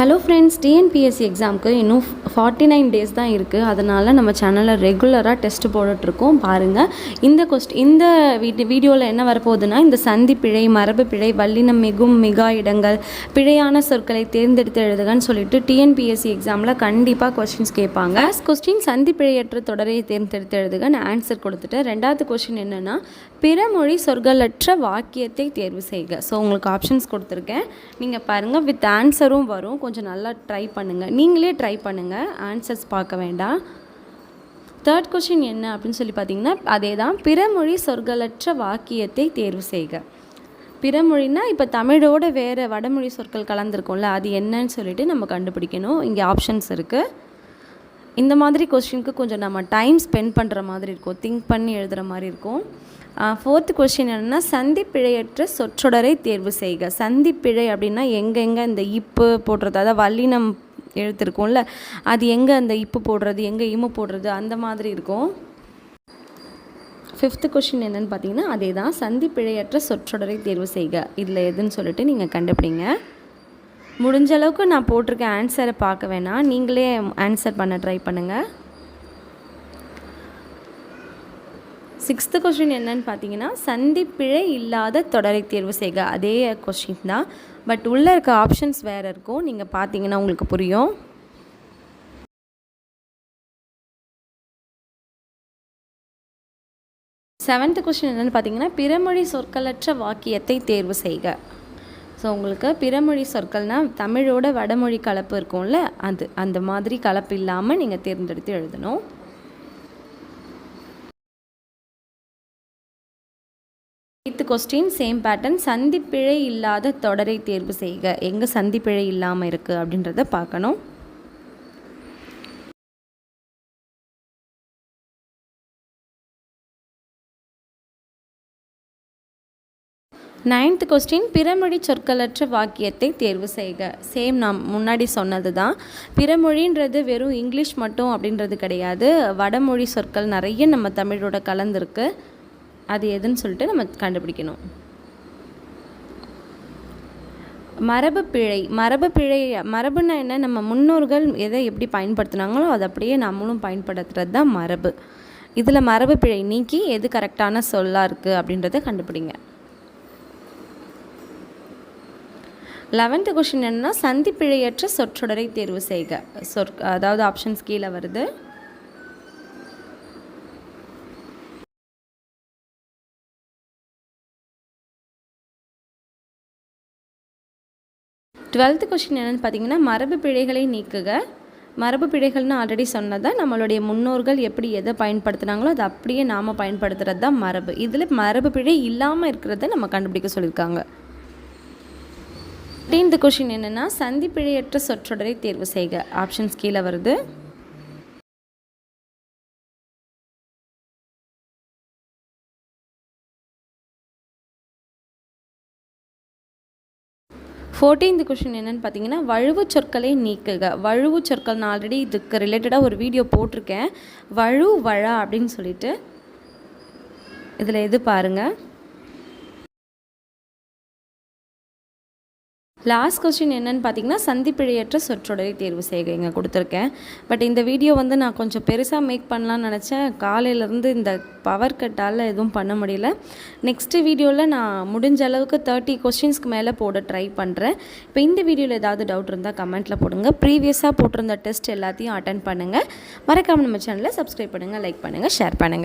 Hello friends TNPSC எக்ஸாமுக்கு இன்னும் forty nine days தான் இருக்குது அதனால் நம்ம சேனலில் ரெகுலராக டெஸ்ட் போட்டுட்ருக்கோம். பாருங்கள் இந்த கொஸ்ட் இந்த வீட்டு வீடியோவில் என்ன வரப்போகுதுன்னா இந்த சந்தி பிழை மரபு பிழை வல்லினம் மிகும் மிகா இடங்கள் பிழையான சொற்களை தேர்ந்தெடுத்து எழுதுகன்னு சொல்லிட்டு டிஎன்பிஎஸ்சி எக்ஸாமில் கண்டிப்பாக கொஸ்டின்ஸ் கேட்பாங்க. ஃபர்ஸ்ட் கொஸ்டின் சந்தி பிழையற்ற தொடரை தேர்ந்தெடுத்து எழுதுக நான் ஆன்சர் கொடுத்துட்டேன் ரெண்டாவது கொஸ்டின் என்னென்னா பிறமொழி சொற்களற்ற வாக்கியத்தை தேர்வு செய்க. ஸோ உங்களுக்கு ஆப்ஷன்ஸ் கொடுத்துருக்கேன். நீங்கள் பாருங்கள் வித் ஆன்சரும் வரும். கொஞ்சம் நல்லா ட்ரை பண்ணுங்கள் நீங்களே ட்ரை பண்ணுங்கள் ஆன்சர்ஸ் பார்க்க வேண்டாம். தேர்ட் கொஷின் என்ன அப்படின்னு சொல்லி பார்த்தீங்கன்னா அதே தான் பிறமொழி சொற்களற்ற வாக்கியத்தை தேர்வு செய்க. பிறமொழினா இப்போ தமிழோட வேறு வடமொழி சொற்கள் கலந்துருக்கும்ல அது என்னன்னு சொல்லிட்டு நம்ம கண்டுபிடிக்கணும். இங்கே ஆப்ஷன்ஸ் இருக்குது இந்த மாதிரி கொஸ்டினுக்கு கொஞ்சம் நம்ம டைம் ஸ்பெண்ட் பண்ணுற மாதிரி இருக்கும். திங்க் பண்ணி எழுதுகிற மாதிரி இருக்கும். ஃபோர்த்து கொஸ்டின் என்னென்னா சந்திப்பிழையற்ற சொற்றொடரை தேர்வு செய்க. சந்திப்பிழை அப்படின்னா எங்கெங்கே இந்த இப்பு போடுறது அதாவது வல்லினம் எழுத்துருக்கும்ல அது எங்கே அந்த இப்பு போடுறது எங்கே இமு போடுறது அந்த மாதிரி இருக்கும். ஃபிஃப்த்து கொஷின் என்னென்னு பார்த்தீங்கன்னா அதே தான் சந்திப்பிழையற்ற சொற்றொடரை தேர்வு செய்க. இதில் எதுன்னு சொல்லிட்டு நீங்கள் கண்டுபிடிங்க. முடிஞ்ச அளவுக்கு நான் போட்டிருக்க ஆன்சரை பார்க்க வேணாம். நீங்களே ஆன்சர் பண்ண ட்ரை பண்ணுங்கள் சிக்ஸ்த்து கொஷின் என்னன்னு பார்த்தீங்கன்னா சந்திப்பிழை இல்லாத தொடரை தேர்வு செய்க. அதே கொஷின் தான். பட் உள்ளே இருக்க ஆப்ஷன்ஸ் வேறு இருக்கும் நீங்கள் பார்த்தீங்கன்னா உங்களுக்கு புரியும். செவன்த்து கொஷின் என்னென்னு பார்த்தீங்கன்னா பிறமொழி சொற்களற்ற வாக்கியத்தை தேர்வு செய்க. ஸோ உங்களுக்கு பிறமொழி சொற்கள்னால் தமிழோட வடமொழி கலப்பு இருக்கும்ல அது அந்த மாதிரி கலப்பு இல்லாமல் நீங்கள் தேர்ந்தெடுத்து எழுதணும். எய்த்து கொஸ்டின் சேம் பேட்டர்ன் சந்திப்பிழை இல்லாத தொடரை தேர்வு செய்க. எங்கே சந்திப்பிழை இல்லாமல் இருக்குது அப்படின்றத பார்க்கணும். நைன்த் கொஸ்டின் பிறமொழி சொற்களற்ற வாக்கியத்தை தேர்வு செய்க. சேம் நான் முன்னாடி சொன்னது தான் பிறமொழின்றது வெறும் இங்கிலீஷ் மட்டும் அப்படின்றது கிடையாது. வடமொழி சொற்கள் நிறைய நம்ம தமிழோட கலந்துருக்கு. அது எதுன்னு சொல்லிட்டு நம்ம கண்டுபிடிக்கணும். மரபு பிழை. மரபு பிழை மரபுன்னா என்ன? நம்ம முன்னோர்கள் எதை எப்படி பயன்படுத்தினாங்களோ அதை அப்படியே நம்மளும் பயன்படுத்துகிறது தான் மரபு. இதில் மரபு பிழை நீக்கி எது கரெக்டான சொல்லாக இருக்குது அப்படின்றத கண்டுபிடிங்க. லெவன்த்து கொஷின் என்னென்னா சந்திப்பிழையற்ற சொற்றொடரை தேர்வு செய்க. சொற் அதாவது ஆப்ஷன்ஸ் கீழே வருது. டுவெல்த்து கொஷின் என்னென்னு பார்த்தீங்கன்னா மரபு பிழைகளை நீக்குக. மரபு பிழைகள்னு ஆல்ரெடி சொன்னதை? நம்மளுடைய முன்னோர்கள் எப்படி எதை பயன்படுத்துனாங்களோ அது அப்படியே நாம் பயன்படுத்துகிறது தான் மரபு. இதில் மரபு பிழை இல்லாமல் இருக்கிறத நம்ம கண்டுபிடிக்க சொல்லியிருக்காங்க. ஃபிஃப்டீன்த் கொஷின் என்னென்னா சந்திப்பிழையற்ற சொற்றொடரை தேர்வு செய்க. ஆப்ஷன்ஸ் கீழே வருது. ஃபோர்டீன்த் கொஷின் என்னென்னு பார்த்தீங்கன்னா வழுவு சொற்களை நீக்குக. வழுவு சொற்கள் நான் ஆல்ரெடி இதுக்கு ரிலேட்டடாக ஒரு வீடியோ போட்டிருக்கேன். வழு வழா அப்படின்னு சொல்லிட்டு இதில் எது பாருங்கள் லாஸ்ட் கொஸ்டின் என்னென்னு பார்த்தீங்கன்னா சந்திப்பிழையற்ற சொற்றொடரை தேர்வு செய்க இங்கே கொடுத்துருக்கேன். பட் இந்த வீடியோ வந்து நான் கொஞ்சம் பெருசாக மேக் பண்ணலான்னு நினச்சேன். காலையிலேருந்து இந்த பவர் கட்டால் எதுவும் பண்ண முடியல. நெக்ஸ்ட்டு வீடியோவில் நான் முடிஞ்ச அளவுக்கு தேர்ட்டி கொஸ்டின்ஸ்க்கு மேலே போட ட்ரை பண்ணுறேன் இப்போ இந்த வீடியோவில் ஏதாவது டவுட் இருந்தால் கமெண்ட்டில் போடுங்க. ப்ரீவியஸாக போட்டிருந்த டெஸ்ட் எல்லாத்தையும் அட்டன் பண்ணுங்கள் மறக்காமல் நம்ம சேனலை சப்ஸ்கிரைப் பண்ணுங்கள் லைக் பண்ணுங்கள் ஷேர் பண்ணுங்கள்